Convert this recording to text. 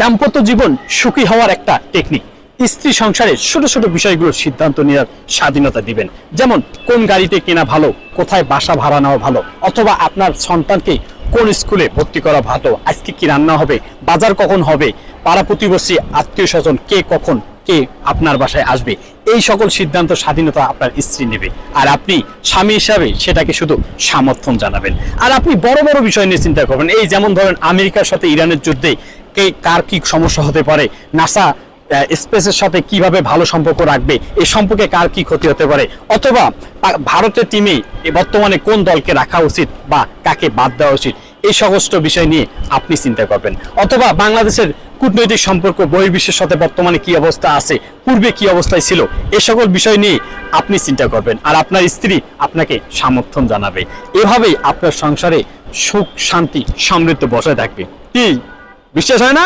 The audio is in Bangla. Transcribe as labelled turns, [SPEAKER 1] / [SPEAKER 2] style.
[SPEAKER 1] দাম্পত্য জীবন সুখী হওয়ার একটা টেকনিক স্ত্রী সংসারে ছোট ছোট বিষয়গুলোর সিদ্ধান্ত নেওয়ার স্বাধীনতা দিবেন। যেমন, কোন গাড়িতে কেনা ভালো, কোথায় বাসা ভাড়া নেওয়া ভালো, অথবা আপনার সন্তানকে কোন স্কুলে ভর্তি করা ভালো, আজকে কি রান্না হবে, বাজার কখন হবে, পাড়া প্রতিবেশী আত্মীয় স্বজন কে কখন, কে আপনার বাসায় আসবে, এই সকল সিদ্ধান্ত স্বাধীনতা আপনার স্ত্রী নেবে। আর আপনি স্বামী হিসাবে সেটাকে শুধু সমর্থন জানাবেন। আর আপনি বড় বড় বিষয় নিয়ে চিন্তা করবেন। এই যেমন ধরেন, আমেরিকার সাথে ইরানের যুদ্ধে কে কার কি সমস্যা হতে পারে? নাসা স্পেসের সাথে কীভাবে ভালো সম্পর্ক রাখবে? এ সম্পর্কে কার কি ক্ষতি হতে পারে? অথবা ভারতের টিমে বর্তমানে কোন দলকে রাখা উচিত বা কাকে বাদ দেওয়া উচিত? এই সমস্ত বিষয় নিয়ে আপনি চিন্তা করবেন। অথবা, বাংলাদেশের কূটনৈতিক সম্পর্ক, বহির্বিশ্বের সাথে বর্তমানে কি অবস্থা আছে, পূর্বে কি অবস্থায় ছিল, এ সকল বিষয় নিয়ে আপনি চিন্তা করবেন। আর আপনার স্ত্রী আপনাকে সমর্থন জানাবে। এভাবেই আপনার সংসারে সুখ, শান্তি, সমৃদ্ধ বজায় থাকবে। বিশ্বাস হয় না?